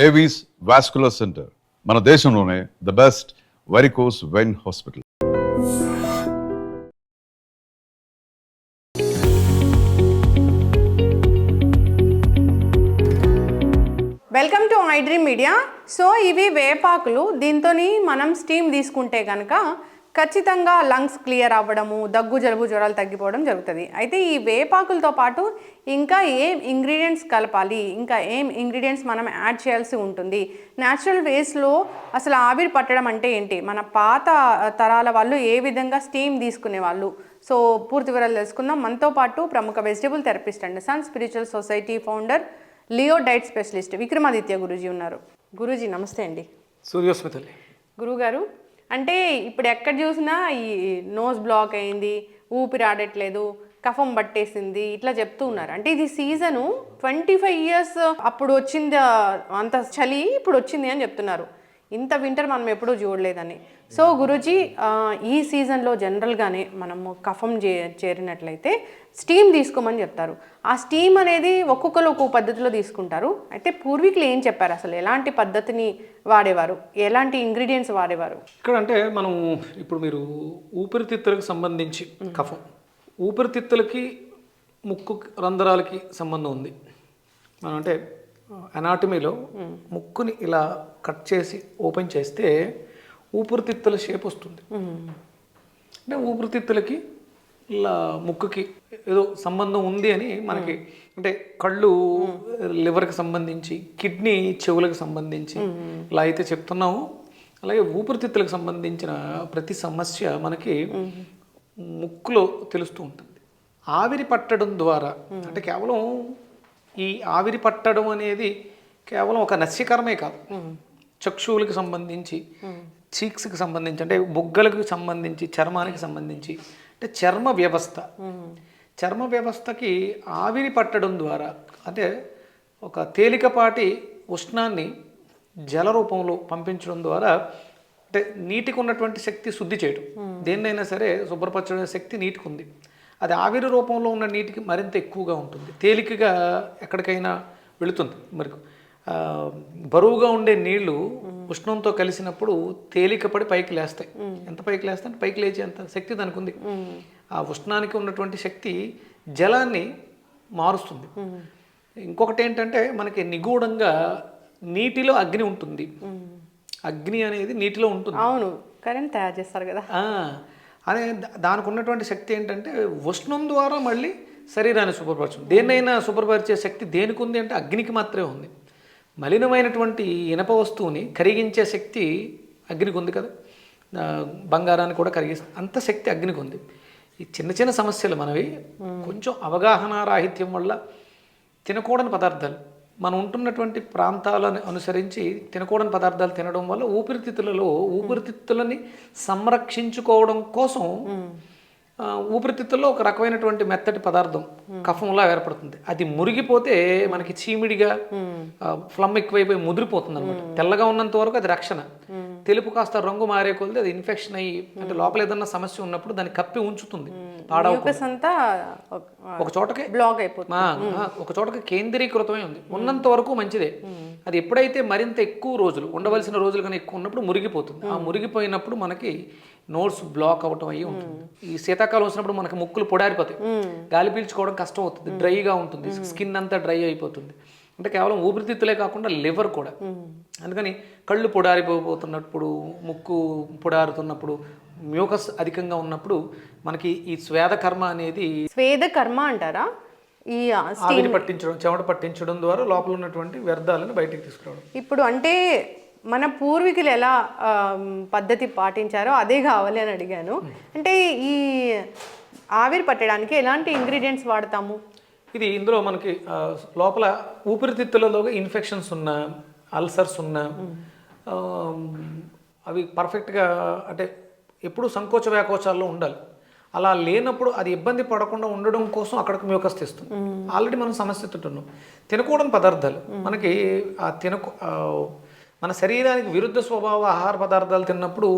Avis vascular centre మన దేశంలోనే the best varicose vein hospital welcome to I dream media so ఇవి వేపాకులు. దీంతో మనం స్టీమ్ తీసుకుంటే కనుక ఖచ్చితంగా లంగ్స్ క్లియర్ అవ్వడము దగ్గు జలుబు జ్వరాలు తగ్గిపోవడం జరుగుతుంది. అయితే ఈ వేపాకులతో పాటు ఇంకా ఏం ఇంగ్రీడియంట్స్ కలపాలి ఇంకా ఏం ఇంగ్రీడియంట్స్ మనం యాడ్ చేయాల్సి ఉంటుంది? న్యాచురల్ వేస్లో అసలు ఆవిరి పట్టడం అంటే ఏంటి? మన పాత తరాల వాళ్ళు ఏ విధంగా స్టీమ్ తీసుకునే వాళ్ళు? సో పూర్తి వివరాలు తెలుసుకుందాం. మనతో పాటు ప్రముఖ వెజిటబుల్ థెరపిస్ట్ అండి sun spiritual society founder Leo diet specialist Vikramaditya Guruji ఉన్నారు. గురూజీ నమస్తే అండి. సూర్యోస్మితల్లి. గురువుగారు అంటే ఇప్పుడు ఎక్కడ చూసినా ఈ నోస్ బ్లాక్ అయింది ఊపిరి ఆడట్లేదు కఫం పట్టేసింది ఇట్లా చెప్తూ ఉన్నారు. అంటే ఇది సీజను ట్వంటీ ఫైవ్ ఇయర్స్ అప్పుడు వచ్చింది అంత చలి ఇప్పుడు వచ్చింది అని చెప్తున్నారు. ఇంత వింటర్ మనం ఎప్పుడూ చూడలేదని. సో గురూజీ ఈ సీజన్లో జనరల్గానే మనము కఫం చే చేరినట్లయితే స్టీమ్ తీసుకోమని చెప్తారు. ఆ స్టీమ్ అనేది ఒక్కొక్కరు ఒక్కొక్క పద్ధతిలో తీసుకుంటారు. అయితే పూర్వీకులు ఏం చెప్పారు అసలు? ఎలాంటి పద్ధతిని వాడేవారు? ఎలాంటి ఇంగ్రీడియంట్స్ వాడేవారు? ఇక్కడ అంటే మనం ఇప్పుడు మీరు ఊపిరితిత్తులకు సంబంధించి కఫం. ఊపిరితిత్తులకి ముక్కు రంధ్రాలకి సంబంధం ఉంది. మనం అంటే అనాటమీలో ముక్కుని ఇలా కట్ చేసి ఓపెన్ చేస్తే ఊపిరితిత్తుల షేప్ వస్తుంది. అంటే ఊపిరితిత్తులకి ఇలా ముక్కుకి ఏదో సంబంధం ఉంది అని మనకి అంటే కళ్ళు లివర్కి సంబంధించి కిడ్నీ చెవులకు సంబంధించి ఇలా అయితే చెప్తున్నాము. అలాగే ఊపిరితిత్తులకు సంబంధించిన ప్రతి సమస్య మనకి ముక్కులో తెలుస్తూ ఉంటుంది. ఆవిరి పట్టడం ద్వారా అంటే కేవలం ఈ ఆవిరి పట్టడం అనేది కేవలం ఒక నస్యకరమే కాదు. చక్షువులకు సంబంధించి చీక్స్కి సంబంధించి అంటే బుగ్గలకు సంబంధించి చర్మానికి సంబంధించి అంటే చర్మ వ్యవస్థ. చర్మ వ్యవస్థకి ఆవిరి పట్టడం ద్వారా అంటే ఒక తేలికపాటి ఉష్ణాన్ని జల రూపంలో పంపించడం ద్వారా అంటే నీటికి ఉన్నటువంటి శక్తి శుద్ధి చేయడం దేన్నైనా సరే శుభ్రపరచడం శక్తి నీటికి ఉంది అది ఆవిరి రూపంలో ఉన్న నీటికి మరింత ఎక్కువగా ఉంటుంది. తేలికగా ఎక్కడికైనా వెళుతుంది. మరి బరువుగా ఉండే నీళ్ళు ఉష్ణంతో కలిసినప్పుడు తేలికపడి పైకి లేస్తాయి. ఎంత పైకి లేస్తాయి అంటే పైకి లేచే అంత శక్తి దానికి ఉంది ఆ ఉష్ణానికి ఉన్నటువంటి శక్తి జలాన్ని మారుస్తుంది. ఇంకొకటి ఏంటంటే మనకి నిగూఢంగా నీటిలో అగ్ని ఉంటుంది. అగ్ని అనేది నీటిలో ఉంటుంది. అవును. కరెంట్ తయారు చేస్తారు కదా. దా- దానికి ఉన్నటువంటి శక్తి ఏంటంటే ఉష్ణం ద్వారా మళ్ళీ శరీరాన్ని శుభ్రపరచడం. దేన్నైనా శుభ్రపరిచే శక్తి దేనికి ఉంది అంటే అగ్నికి మాత్రమే ఉంది. మలినమైనటువంటి ఇనప వస్తువుని కరిగించే శక్తి అగ్నికి ఉంది కదా. బంగారాన్ని కూడా కరిగిస్తుంది అంత శక్తి అగ్నికి ఉంది. ఈ చిన్న చిన్న సమస్యలు మనవి కొంచెం అవగాహన రాహిత్యం వల్ల తినకూడని పదార్థాలు. మనం ఉంటున్నటువంటి ప్రాంతాలను అనుసరించి తినకూడని పదార్థాలు తినడం వల్ల ఊపిరితిత్తులలో ఊపిరితిత్తులని సంరక్షించుకోవడం కోసం ఊపిరితిత్తుల్లో ఒక రకమైనటువంటి మెత్తటి పదార్థం కఫంలా ఏర్పడుతుంది. అది మురిగిపోతే మనకి చీమిడిగా ఫ్లమ్ ఎక్కువైపోయి ముదిరిపోతుంది అనమాట తెల్లగా ఉన్నంత వరకు అది రక్షణ. తెలుపు కాస్త రంగు మారే కొలిది అది ఇన్ఫెక్షన్ అయ్యి అంటే లోపల ఏదన్నా సమస్య ఉన్నప్పుడు దాన్ని కప్పి ఉంచుతుంది ఒక చోటకే బ్లాక్ అయిపోతుంది. ఒక చోటకి కేంద్రీకృతమై ఉంది. ఉన్నంత వరకు మంచిదే. అది ఎప్పుడైతే మరింత ఎక్కువ రోజులు ఉండవలసిన రోజులు కన్నా ఎక్కువ ఉన్నప్పుడు మురిగిపోతుంది. ఆ మురిగిపోయినప్పుడు మనకి నోట్స్ బ్లాక్ అవటం అయ్యి ఉంటుంది. ఈ శీతాకాలం వచ్చినప్పుడు మనకి ముక్కులు పొడారిపోతాయి. గాలి పీల్చుకోవడం కష్టం అవుతుంది. డ్రైగా ఉంటుంది. స్కిన్ అంతా డ్రై అయిపోతుంది. అంటే కేవలం ఊపిరితిత్తులే కాకుండా లివర్ కూడా. అందుకని కళ్ళు పొడారిపోతున్నప్పుడు ముక్కు పొడారుతున్నప్పుడు మ్యూకస్ అధికంగా ఉన్నప్పుడు మనకి ఈ స్వేద కర్మ అనేది స్వేద కర్మ అంటారా? ఈ ఆవిరి పట్టించడం చెమట పట్టించడం ద్వారా లోపల ఉన్నటువంటి వ్యర్థాలను బయటికి తీసుకురావడం. ఇప్పుడు అంటే మన పూర్వీకులు ఎలా పద్ధతి పాటించారో అదే కావాలి అని అడిగాను. అంటే ఈ ఆవిరి పట్టడానికి ఎలాంటి ఇంగ్రీడియంట్స్ వాడతాము? ఇది ఇందులో మనకి లోపల ఊపిరితిత్తులలో ఇన్ఫెక్షన్స్ ఉన్న అల్సర్స్ ఉన్న అవి పర్ఫెక్ట్గా అంటే ఎప్పుడు సంకోచ వ్యాకోచాల్లో ఉండాలి. అలా లేనప్పుడు అది ఇబ్బంది పడకుండా ఉండడం కోసం అక్కడికి మ్యూకస్ తెస్తుంది. ఆల్రెడీ మనం సమస్య తింటున్నాం. తినకూడని పదార్థాలు. మనకి ఆ తినకు మన శరీరానికి విరుద్ధ స్వభావ ఆహార పదార్థాలు తిన్నప్పుడు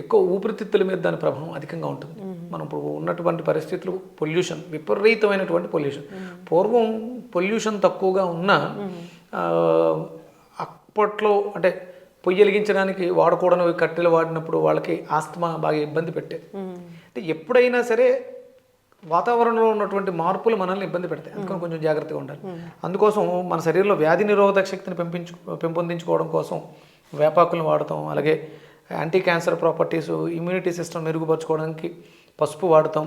ఎక్కువ ఊపిరితిత్తుల మీద దాని ప్రభావం అధికంగా ఉంటుంది. మనం ఇప్పుడు ఉన్నటువంటి పరిస్థితులు పొల్యూషన్ విపరీతమైనటువంటి పొల్యూషన్. పూర్వం పొల్యూషన్ తక్కువగా ఉన్న అప్పట్లో అంటే పొయ్యి వెలిగించడానికి వాడకూడని కట్టెలు వాడినప్పుడు వాళ్ళకి ఆస్తమా బాగా ఇబ్బంది పెట్టేది. అంటే ఎప్పుడైనా సరే వాతావరణంలో ఉన్నటువంటి మార్పులు మనల్ని ఇబ్బంది పెడతాయి. అందుకని కొంచెం జాగ్రత్తగా ఉండాలి. అందుకోసం మన శరీరంలో వ్యాధి నిరోధక శక్తిని పెంపించు పెంపొందించుకోవడం కోసం వేపాకులను వాడతాం. అలాగే anti cancer properties immunity system మెరుగుపరచుకోవడానికి పసుపు వాడతాం.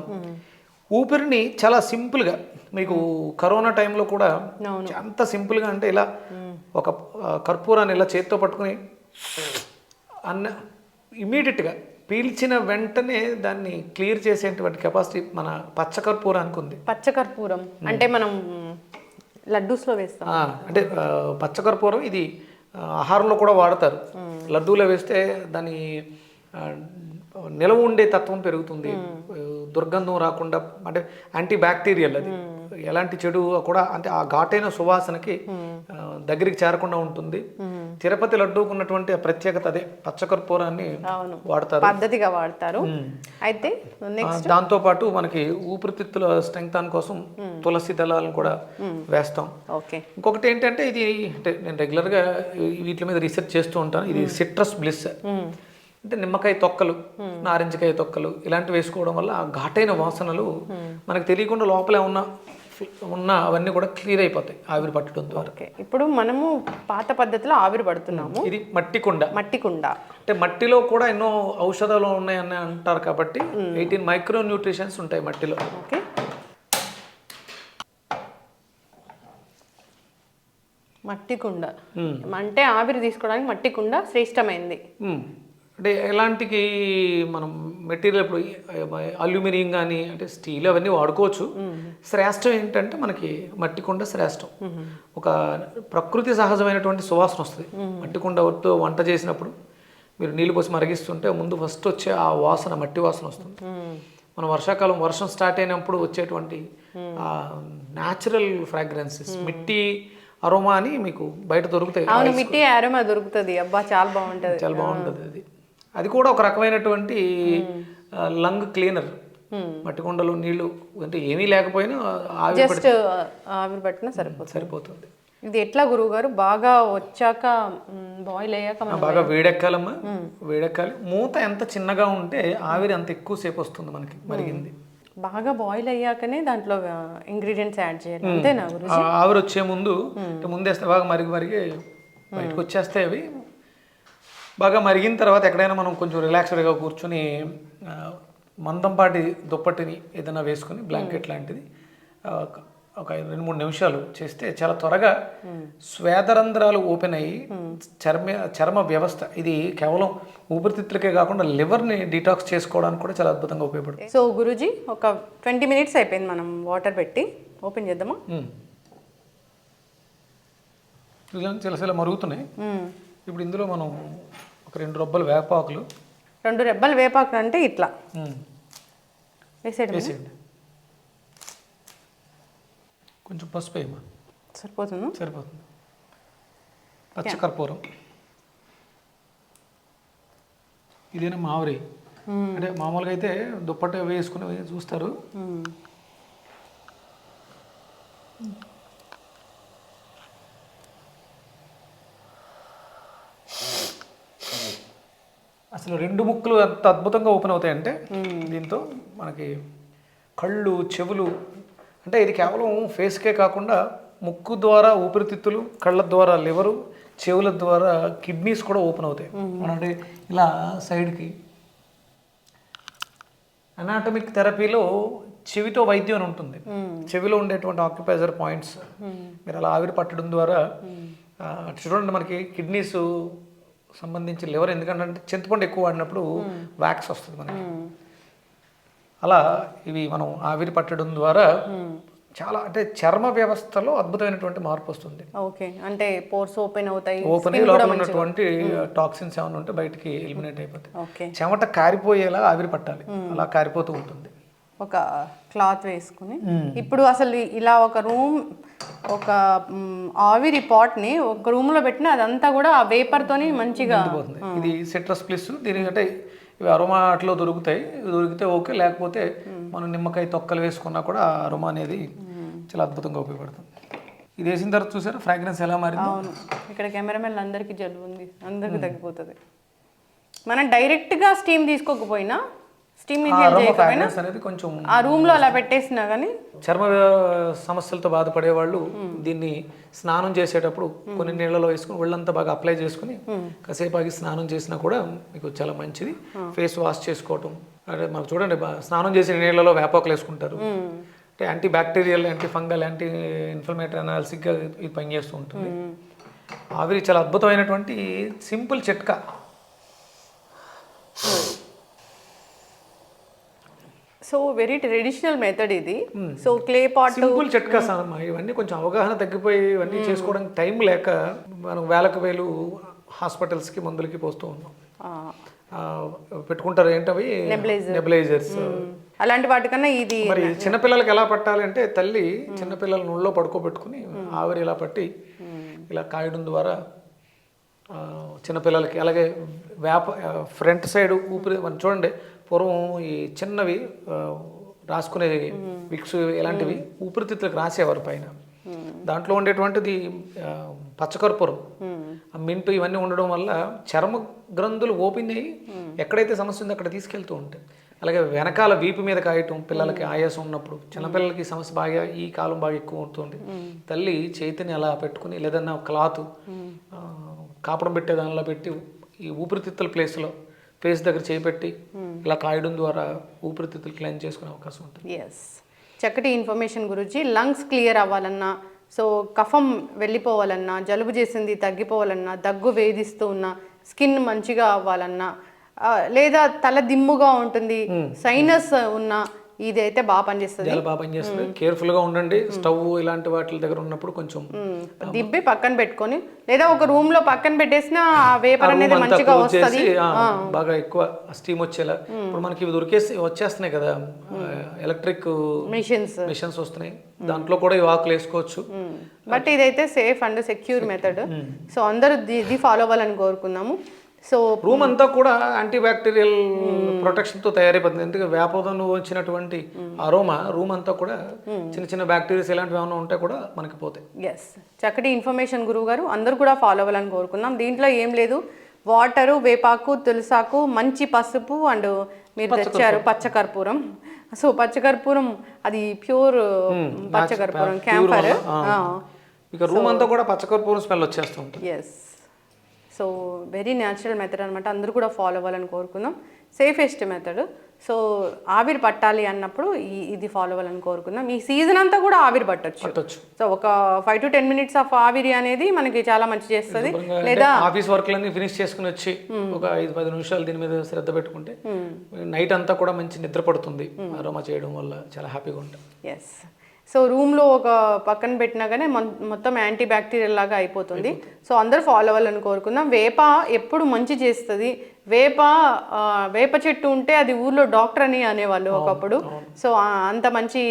ఊపిరిని చాలా సింపుల్గా మీకు కరోనా టైంలో కూడా ఎంత సింపుల్గా అంటే ఇలా ఒక కర్పూరాన్ని ఇలా చేత్తో పట్టుకుని అన్న ఇమీడియట్గా పీల్చిన వెంటనే దాన్ని క్లియర్ చేసేటువంటి కెపాసిటీ మన పచ్చకర్పూరానికి ఉంది పచ్చకర్పూరం. అంటే మనం లడ్డూస్లో వేస్తాం. అంటే పచ్చకర్పూరం ఇది ఆహారంలో కూడా వాడతారు. లడ్డూలో వేస్తే దాని నిలవ ఉండే తత్వం పెరుగుతుంది. దుర్గంధం రాకుండా అంటే యాంటీ బ్యాక్టీరియల్ అది ఎలాంటి చెడు కూడా అంటే ఆ ఘాటైన సువాసనకి దగ్గరికి చేరకుండా ఉంటుంది. తిరుపతి లడ్డూకు ఉన్నటువంటి ప్రత్యేకత అదే పచ్చకర్పూరాన్ని వాడతారు. పద్ధతిగా వాడతారు. అయితే ఆ, దాంతోపాటు మనకి ఊపిరితిత్తుల స్ట్రెంగ్త్ కోసం తులసి దళాలను కూడా వేస్తాం. ఓకే. ఇంకొకటి ఏంటంటే ఇది అంటే నేను రెగ్యులర్గా వీటి మీద రీసెర్చ్ చేస్తూ ఉంటాను. ఇది సిట్రస్ బ్లిస్. అంటే నిమ్మకాయ తొక్కలు నారింజకాయ తొక్కలు ఇలాంటివి వేసుకోవడం వల్ల ఆ ఘాటైన వాసనలు మనకు తెలియకుండా లోపలే ఉన్న ఉన్న అవన్నీ కూడా క్లియర్ అయిపోతాయి ఆవిరి పట్టడం ద్వారా. ఓకే. ఇప్పుడు మనము పాత పద్ధతిలో ఆవిరి పడుతున్నాము. ఇది మట్టి కుండ. మట్టి కుండ అంటే మట్టిలో కూడా ఎన్నో ఔషధాలు ఉన్నాయని అంటారు కాబట్టి ఎయిటీన్ మైక్రో న్యూట్రిషన్స్ ఉంటాయి మట్టిలో. ఓకే. మట్టి కుండ అంటే ఆవిరి తీసుకోవడానికి మట్టి కుండ శ్రేష్టమైంది. అంటే ఎలాంటికి మనం మెటీరియల్ ఇప్పుడు అల్యూమినియం కానీ అంటే స్టీల్ అవన్నీ వాడుకోవచ్చు. శ్రేష్టం ఏంటంటే మనకి మట్టి కుండ శ్రేష్టం. ఒక ప్రకృతి సహజమైనటువంటి సువాసన వస్తుంది. మట్టి కుండతో వంట చేసినప్పుడు మీరు నీళ్ళు పోసి మరిగిస్తుంటే ముందు ఫస్ట్ వచ్చే ఆ వాసన మట్టి వాసన వస్తుంది. మన వర్షాకాలం వర్షం స్టార్ట్ అయినప్పుడు వచ్చేటువంటి న్యాచురల్ ఫ్రాగ్రెన్సెస్ మిట్టి అరోమా అని మీకు బయట దొరుకుతాయి. మిట్టి ఆరోమా దొరుకుతుంది. అబ్బా చాలా బాగుంటది. చాలా బాగుంటుంది అది. అది కూడా ఒక రకమైనటువంటి లంగ్ క్లీనర్. మట్టి కుండలో నీళ్ళు అంటే ఏమీ లేకపోయినా జస్ట్ ఆవిరి పట్టినా సరిపోతుంది. సరిపోతుంది. ఇది ఎట్లా గురువు గారు బాగా వచ్చాక బాయిల్ అయ్యాక మనం బాగా వేడెక్కాలమ్మా. వేడెక్కాలి. మూత ఎంత చిన్నగా ఉంటే ఆవిరి అంత ఎక్కువసేపు వస్తుంది మనకి మరిగింది. బాగా బాయిల్ అయ్యాకనే దాంట్లో ఇంగ్రీడియంట్స్ యాడ్ చేయాలి. అంతేనా ఆవిరి వచ్చే ముందు ముందేస్తే బాగా మరిగి మరిగి బయటకు వచ్చేస్తాయి అవి. బాగా మరిగిన తర్వాత ఎక్కడైనా మనం కొంచెం రిలాక్స్డ్గా కూర్చొని మందంపాటి దుప్పటిని ఏదైనా వేసుకొని బ్లాంకెట్ లాంటిది ఆ, ఒక- రెండు మూడు నిమిషాలు చేస్తే చాలా త్వరగా స్వేదరంధ్రాలు ఓపెన్ అయ్యి చర్మ చర్మ వ్యవస్థ ఇది కేవలం ఊపిరితిత్తులకే కాకుండా లివర్ని డిటాక్స్ చేసుకోవడానికి కూడా చాలా అద్భుతంగా ఉపయోగపడుతుంది. సో గురుజీ ఒక ట్వంటీ మినిట్స్ అయిపోయింది మనం వాటర్ పెట్టి. ఓపెన్ చేద్దామా? ఇలా చిలసిల మరుగుతున్నాయి. ఇప్పుడు ఇందులో మనం ఒక రెండు రొబ్బలు వేపాకులు. రెండు రెబ్బలు వేపాకు అంటే ఇట్లా. వేసేయడం వేసేయండి. కొంచెం పసుపు వేయమా సరిపోతుందా? సరిపోతుంది. పచ్చకర్పూరం ఇదేనా మామిరి అంటే మామూలుగా అయితే దుప్పట వేసుకుని చూస్తారు. అసలు రెండు ముక్కలు ఎంత అద్భుతంగా ఓపెన్ అవుతాయంటే దీంతో మనకి కళ్ళు చెవులు అంటే ఇది కేవలం ఫేస్కే కాకుండా ముక్కు ద్వారా ఊపిరితిత్తులు కళ్ళ ద్వారా లివరు చెవుల ద్వారా కిడ్నీస్ కూడా ఓపెన్ అవుతాయి. మనం అంటే ఇలా సైడ్కి. అనాటమిక్ థెరపీలో చెవితో వైద్యం అని ఉంటుంది. చెవిలో ఉండేటువంటి ఆక్యుపైజర్ పాయింట్స్ మీరు అలా ఆవిరి పట్టడం ద్వారా చూడండి మనకి కిడ్నీస్ సంబంధించి లివర్ ఎందుకంటే చింతపండు ఎక్కువ వాడినప్పుడు వ్యాక్స్ వస్తుంది మనకి. అలా ఇవి మనం ఆవిరి పట్టడం ద్వారా చాలా అంటే చర్మ వ్యవస్థలో అద్భుతమైనటువంటి మార్పు వస్తుంది. ఓకే. అంటే పోర్స్ ఓపెన్ అవుతాయి ఓపెన్ అయ్యి లోపల ఉన్నటువంటి టాక్సిన్స్ ఏమైనా ఉంటే బయటికి ఎలిమినేట్ అయిపోతాయి. ఓకే. చెమట కారిపోయేలా ఆవిరి పట్టాలి. అలా కారిపోతూ ఉంటుంది. ఒక క్లాత్ వేసుకుని. ఇప్పుడు అసలు ఇలా ఒక రూమ్ ఒక ఆవిరి పాట్ని ఒక రూమ్లో పెట్టిన అదంతా కూడా ఆ వేపర్తోని మంచిగా ఇది సిట్రస్ ప్లస్ దీని అంటే ఇవి అరోమాట్లో దొరుకుతాయి. ఇవి దొరికితే ఓకే లేకపోతే మనం నిమ్మకాయ తొక్కలు వేసుకున్నా కూడా అరోమా అనేది చాలా అద్భుతంగా ఉపయోగపడుతుంది. ఇది వేసిన తర్వాత చూసారా? ఫ్రాగ్రెన్స్ ఎలా మారింది? అవును. ఇక్కడ కెమెరామెన్ అందరికీ జలుబు ఉంది. అందరికీ తగ్గిపోతుంది. మనం డైరెక్ట్గా స్టీమ్ తీసుకోకపోయినా స్టీమ్ అనేది కొంచెం ఆ అలా పెట్టేసినా కానీ చర్మ సమస్యలతో బాధపడే వాళ్ళు దీన్ని స్నానం చేసేటప్పుడు కొన్ని నీళ్ళలో వేసుకుని ఒళ్ళంతా బాగా అప్లై చేసుకుని కాసేపు ఆగి స్నానం చేసినా కూడా మీకు చాలా మంచిది. ఫేస్ వాష్ చేసుకోవటం. అంటే మాకు చూడండి స్నానం చేసిన నీళ్ళలో వేపాకులు వేసుకుంటారు. అంటే anti bacterial anti fungal anti inflammatory అనాలిసిక్గా ఇది పనిచేస్తూ ఉంటుంది. ఆవిరి చాలా అద్భుతమైనటువంటి సింపుల్ చిట్కా. సో వెరీ ట్రెడిషనల్ మెథడ్ ఇది. సో క్లే పాట్ సింపుల్ చిట్కా సార్ ఇవన్నీ కొంచెం అవగాహన తగ్గిపోయి ఇవన్నీ చేసుకోవడానికి టైం లేక మనం వేలకు వేలు హాస్పిటల్స్కి మందులకి పోస్తూ ఉన్నాం. పెట్టుకుంటారు ఏంటవి? నెబులైజర్స్ అలాంటి వాటికన్నా ఇది మరి చిన్నపిల్లలకి ఎలా పట్టాలి అంటే తల్లి చిన్నపిల్లల నూళ్ళో పడుకోబెట్టుకుని ఆవిరి ఇలా పట్టి ఇలా కాయడం ద్వారా చిన్నపిల్లలకి. అలాగే వేప ఫ్రంట్ సైడ్ ఊపిరి మనం చూడండి పూర్వం ఈ చిన్నవి రాసుకునే విక్స్ ఇలాంటివి ఊపిరితిత్తులకు రాసేవారు పైన. దాంట్లో ఉండేటువంటిది పచ్చకర్పూరం. ఆ మింటు ఇవన్నీ ఉండడం వల్ల చర్మ గ్రంథులు ఓపెన్ అయ్యి ఎక్కడైతే సమస్య ఉందో అక్కడ తీసుకెళ్తూ ఉంటాయి. అలాగే వెనకాల వీపు మీద కాయటం పిల్లలకి ఆయాసం ఉన్నప్పుడు చిన్నపిల్లలకి సమస్య బాగా ఈ కాలం బాగా ఎక్కువ అవుతుంది. తల్లి చేతిని అలా పెట్టుకుని లేదన్నా క్లాత్ కాపడం పెట్టే దానిలో పెట్టి ఈ ఊపిరితిత్తుల ప్లేస్లో ఫేస్ దగ్గర చేపెట్టి ఇలా కాయడం ద్వారా ఊపిరితిత్తులు క్లీన్ చేసుకునే అవకాశం ఉంటుంది. ఎస్ చక్కటి ఇన్ఫర్మేషన్ గురించి లంగ్స్ క్లియర్ అవ్వాలన్నా సో కఫం వెళ్ళిపోవాలన్నా జలుబు చేసింది తగ్గిపోవాలన్నా దగ్గు వేధిస్తూ ఉన్నా స్కిన్ మంచిగా అవ్వాలన్నా లేదా తల దిమ్ముగా ఉంటుంది సైనస్ ఉన్న ఇది అయితే బాగా పనిచేస్తుంది. చాలా బాగా పనిచేస్తుంది. కేర్ఫుల్గా ఉండండి. స్టవ్ ఇలాంటి వాటి దగ్గర ఉన్నప్పుడు కొంచెం దిబ్బి పక్కన పెట్టుకొని లేదా ఒక రూమ్లో పక్కన పెట్టేసిన వేపర్ అనేది మంచిగా వస్తుంది. బాగా ఎక్కువ స్టీమ్ వచ్చేలా. ఇప్పుడు మనకి ఇవి దొరికేసి వచ్చేస్తున్నాయి కదా. Electric machines. మిషన్స్ వస్తున్నాయి. దాంట్లో కూడా ఈ వాకులు వేసుకోవచ్చు. బట్ ఇదైతే safe and secure method. So అందరూ ఇది ఫాలో అవ్వాలని కోరుకున్నాము సో రూమ్ అంతా కూడా యాంటీ బ్యాక్టీరియల్ ప్రొటెక్షన్తో తయారైపోతుంది. ఎందుకంటే వేపదను వచ్చినటువంటి అరోమా రూమ్ అంతా కూడా చిన్న చిన్న బ్యాక్టీరియాస్ ఇలాంటివి ఏమైనా ఉంటే కూడా మనకి పోతాయి. ఎస్ చక్కటి ఇన్ఫర్మేషన్ గురువు గారు. అందరూ కూడా ఫాలో అవ్వాలని కోరుకుందాం. దీంట్లో ఏం లేదు. వాటరు వేపాకు తులసాకు మంచి పసుపు అండ్ మీరు తెచ్చారు పచ్చకర్పూరం. సో పచ్చకర్పూరం అది ప్యూర్ పచ్చకర్పూరం క్యాంపర్ ఇక రూమ్ అంతా కూడా పచ్చకర్పూరం స్మెల్ వచ్చేస్తూ ఉంటుంది. Yes so very natural method అనమాట అందరూ కూడా ఫాలో అవ్వాలని కోరుకుందాం. సేఫెస్ట్ మెథడ్ సో ఆవిరి పట్టాలి అన్నప్పుడు ఈ ఇది ఫాలో అవ్వాలని కోరుకుందాం. ఈ సీజన్ అంతా కూడా ఆవిరి పట్టొచ్చు. పట్టొచ్చు. సో ఒక five to ten minutes of ఆవిరి అనేది మనకి చాలా మంచి చేస్తుంది. లేదా ఆఫీస్ వర్క్లన్నీ ఫినిష్ చేసుకుని వచ్చి ఒక ఐదు పది నిమిషాలు దీని మీద శ్రద్ధ పెట్టుకుంటే నైట్ అంతా కూడా మంచి నిద్ర పడుతుంది. అరోమా చేయడం వల్ల చాలా హ్యాపీగా ఉంటాం. ఎస్ సో రూమ్లో ఒక పక్కన పెట్టినా కానీ మొత్తం యాంటీ బ్యాక్టీరియల్ లాగా అయిపోతుంది. సో అందరూ ఫాలో అవ్వాలని కోరుకుందాం. వేప ఎప్పుడు మంచి చేస్తుంది? వేప వేప చెట్టు ఉంటే అది ఊర్లో డాక్టర్ అని అనేవాళ్ళు ఒకప్పుడు. సో అంత మంచి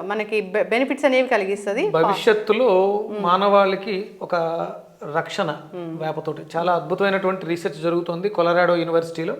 మనకి బెనిఫిట్స్ అనేవి కలిగిస్తుంది. భవిష్యత్తులో మానవాళికి ఒక రక్షణ వేపతోటి. చాలా అద్భుతమైనటువంటి రీసెర్చ్ జరుగుతుంది కొలరాడో యూనివర్సిటీలో.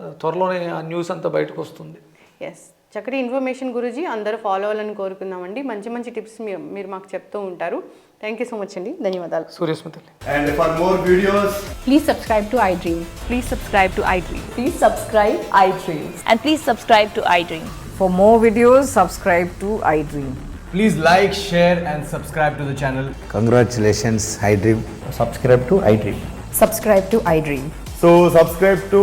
ఆ, త్వరలోనే ఆ న్యూస్ అంతా బయటకు వస్తుంది. ఎస్ చక్కటి ఇన్ఫర్మేషన్ గురించి అందరూ ఫాలో అవ్వాలని కోరుకుందామండి. మంచి మంచి టిప్స్ మీరు మాకు చెప్తూ ఉంటారు. థ్యాంక్ యూ సో మచ్ అండి. ధన్యవాదాలు. Suryasmriti. And for more videos please subscribe to I dream please subscribe to I dream please subscribe I dream and please subscribe to I dream for more videos subscribe to I dream please like share and subscribe to the channel congratulations I dream subscribe to I dream subscribe to I dream so subscribe to